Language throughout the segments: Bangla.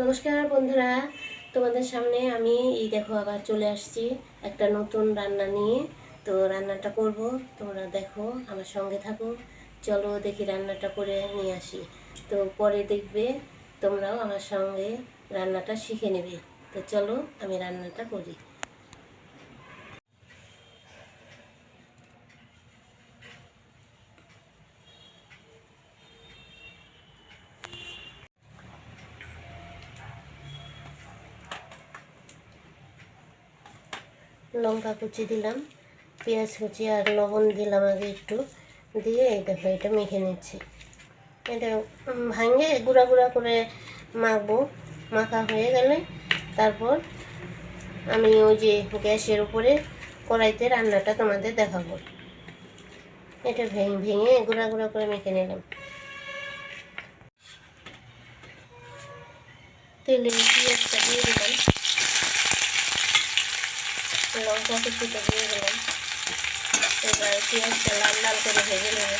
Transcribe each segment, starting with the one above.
নমস্কার বন্ধুরা, তোমাদের সামনে আমি এই দেখো আবার চলে আসছি একটা নতুন রান্না নিয়ে। তো রান্নাটা করব, তোমরা দেখো, আমার সঙ্গে থাকো। চলো দেখি রান্নাটা করে নিয়ে আসি। তো পরে দেখবে তোমরাও আমার সঙ্গে রান্নাটা শিখে নেবে। তো চলো আমি রান্নাটা করি। লঙ্কা কুচি দিলাম, পেঁয়াজ কুচি আর লবণ দিলাম আগে একটু, দিয়ে এই দেখো এটা মেখে নিচ্ছি। এটা ভাঙে, গুঁড়া গুঁড়া করে মাখবো। মাখা হয়ে গেলে তারপর আমি ওই যে গ্যাসের উপরে কড়াইতে রান্নাটা তোমাদের দেখাবো। এটা ভেঙে ভেঙে গুঁড়া গুঁড়া করে মেখে নিলাম। তেলে পেঁয়াজটা দিয়ে দিলাম। লঙ্কা কুচিটা দিয়ে দিলাম এবার পেঁয়াজটা লাল লাল করে ভেজে নেব।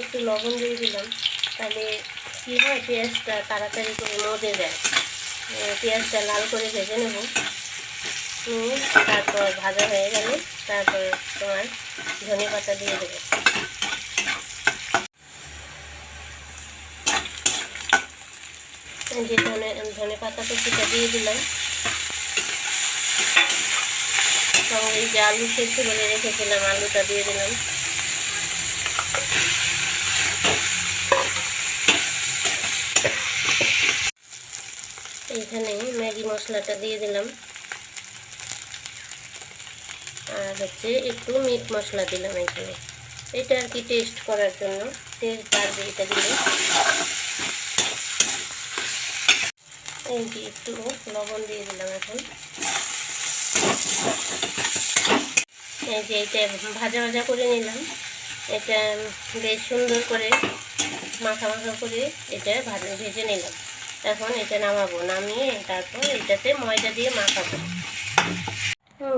একটু লবণ দিয়ে দিলাম, তাহলে কী হয়, পেঁয়াজটা তাড়াতাড়ি করে মজে যায়। পেঁয়াজটা লাল করে ভেজে নেব। তারপর ভাজা হয়ে গেলে তারপর তোমার ধনে পাতা দিয়ে দেবো। যে ধনে ধনে পাতা কুচিটা দিয়ে দিলাম। সঙ্গে এই যে আলু সেদ্ধ করে রেখেছিলাম, আলুটা দিয়ে দিলাম। এইখানে ম্যাগি মশলাটা দিয়ে দিলাম। আর হচ্ছে একটু মিট মশলা দিলাম এখানে। এটা আর কি টেস্ট করার জন্য। টেস্ট বাড়বে এটা দিলে এই যে একটু লবণ দিয়ে দিলাম এখন। এই যে এটা ভাজা ভাজা করে নিলাম। এটা বেশ সুন্দর করে মাখা মাখা করে এটা ভাজা ভেজে নিলাম। এখন এটা নামাবো, নামিয়ে তারপর এটাতে ময়দা দিয়ে মাখাবো।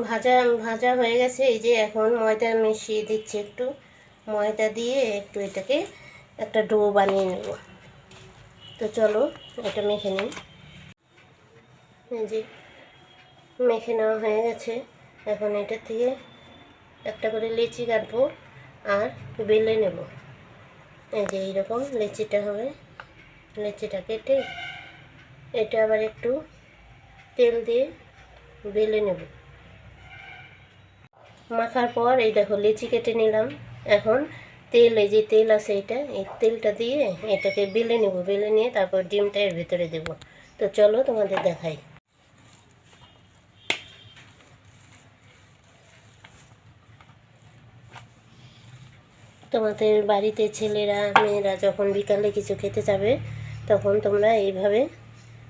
ভাজা ভাজা হয়ে গেছে। এই যে এখন ময়দা মিশিয়ে দিচ্ছি একটু। ময়দা দিয়ে একটু এটাকে একটা ডো বানিয়ে নেব। তো চলো এটা মেখে নিই। যে মেখে নেওয়া হয়ে গেছে। এখন এটা থেকে একটা করে লেচি কাটবো আর বেলে নেব। এই যে এইরকম লেচিটা হবে। লেচিটা কেটে এটা আবার একটু তেল দিয়ে বেলে নেব। মাখার পর এই দেখো লেচি কেটে নিলাম। এখন তেল, এই যে তেল আছে এটা, এই তেলটা দিয়ে এটাকে বেলে নেব। বেলে নিয়ে তারপর ডিমটা এর ভেতরে দেব। তো চলো তোমাদের দেখাই। তোমাদের বাড়িতে ছেলেরা, মেয়েরা যখন বিকালে কিছু খেতে যাবে, তখন তোমরা এইভাবে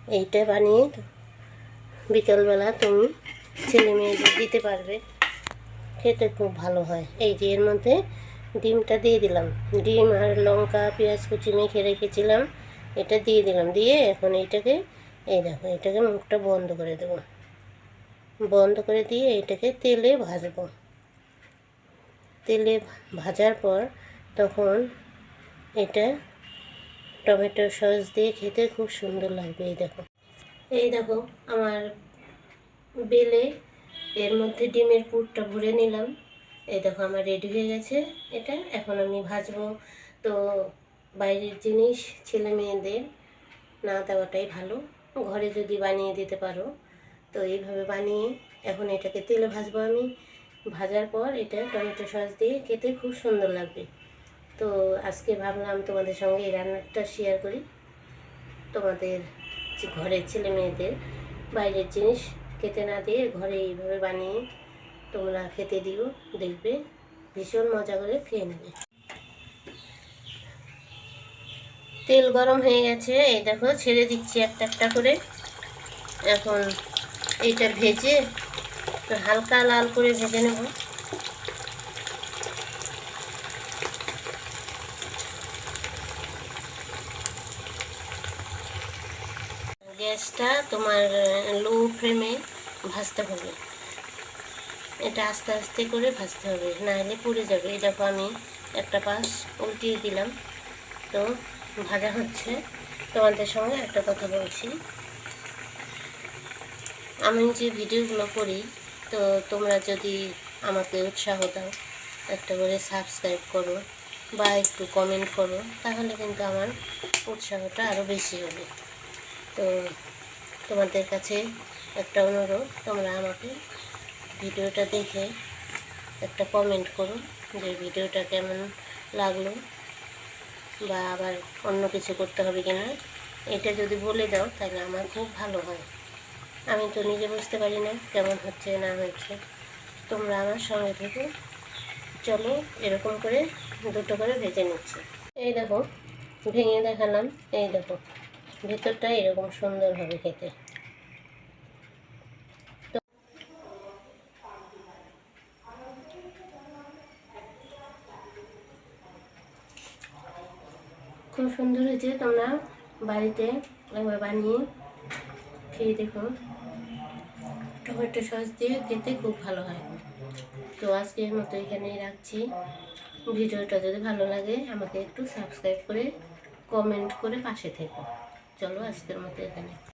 এইটা বানিয়ে বিকালবেলা তুমি ছেলে মেয়েদের দিতে পারবে। খেতে খুব ভালো হয়। এই যে এর মধ্যে ডিমটা দিয়ে দিলাম। ডিম আর লঙ্কা, পেঁয়াজ, কুচি মেখে রেখেছিলাম। এটা দিয়ে দিলাম। দিয়ে এখন এইটাকে, এই দেখো, এটাকে মুখটা বন্ধ করে দেবো। বন্ধ করে দিয়ে এটাকে তেলে ভাজবো। তেলে ভাজার পর তখন এটা টমেটো সস দিয়ে খেতে খুব সুন্দর লাগবে, এই দেখো। এই দেখো, আমার বেলে এর মধ্যে ডিমের পুরটা ভরে নিলাম। এই দেখো, আমার রেডি হয়ে গেছে এটা। এখন আমি ভাজবো। তো বাইরের জিনিস, ছেলে মেয়েদের না দেওয়াটাই ভালো। ঘরে যদি বানিয়ে দিতে পারো। তো এইভাবে বানিয়ে এখন এটাকে তেলে ভাজবো আমি। ভাজার পর এটা টমেটো সস দিয়ে খেতে খুব সুন্দর লাগবে। তো আজকে ভাবলাম তোমাদের সঙ্গে এই রান্নাটা শেয়ার করি। তোমাদের যে ঘরের ছেলে মেয়েদের বাইরের জিনিস খেতে না দিয়ে ঘরে এইভাবে বানিয়ে তোমরা খেতে দিও, দেখবে ভীষণ মজা করে খেয়ে নেবে। তেল গরম হয়ে গেছে, এই দেখো ছেড়ে দিচ্ছি একটা একটা করে। এখন এইটা ভেজে হালকা লাল করে ভেজে নেব। গ্যাসটা তোমার লো ফ্লেমে ভাজতে হবে। এটা আস্তে আস্তে করে ভাজতে হবে না নাহলে পুড়ে যাবে। এই দেখো আমি একটা পাশ উল্টিয়ে দিলাম। তো ভাজা হচ্ছে। তোমাদের সঙ্গে একটা কথা বলছি। আমি যে ভিডিওগুলো করি তো তোমরা যদি আমাকে উৎসাহ দাও, একটা করে সাবস্ক্রাইব করো বা একটু কমেন্ট করো, তাহলে কিন্তু আমার উৎসাহটা আরও বেশি হবে। তো তোমাদের কাছে একটা অনুরোধ, তোমরা আমাকে ভিডিওটা দেখে একটা কমেন্ট করো যে ভিডিওটা কেমন লাগল বা আবার অন্য কিছু করতে হবে কিনা। এটা যদি বলে দাও, তাহলে আমার খুব ভালো হয়। আমি তো নিজে বুঝতে পারি না কেমন হচ্ছে, না হচ্ছে তোমরা আমার সঙ্গে থেকে। চলো এরকম করে দুটো করে ভেজে নিচ্ছি। এই দেখো, ভেঙে দেখালাম। এই দেখো, ভেতরটা এরকম সুন্দর হবে খেতে। খুব সুন্দর হয়েছে। তোমরা বাড়িতে একবার বানিয়ে খেয়ে দেখো। টমেটো সস দিয়ে খেতে খুব ভালো হয়। তো আজকের মতো এখানেই রাখছি। ভিডিওটা যদি ভালো লাগে, আমাকে একটু সাবস্ক্রাইব করে কমেন্ট করে পাশে থেকো। চলো আজকের মতো এখানে।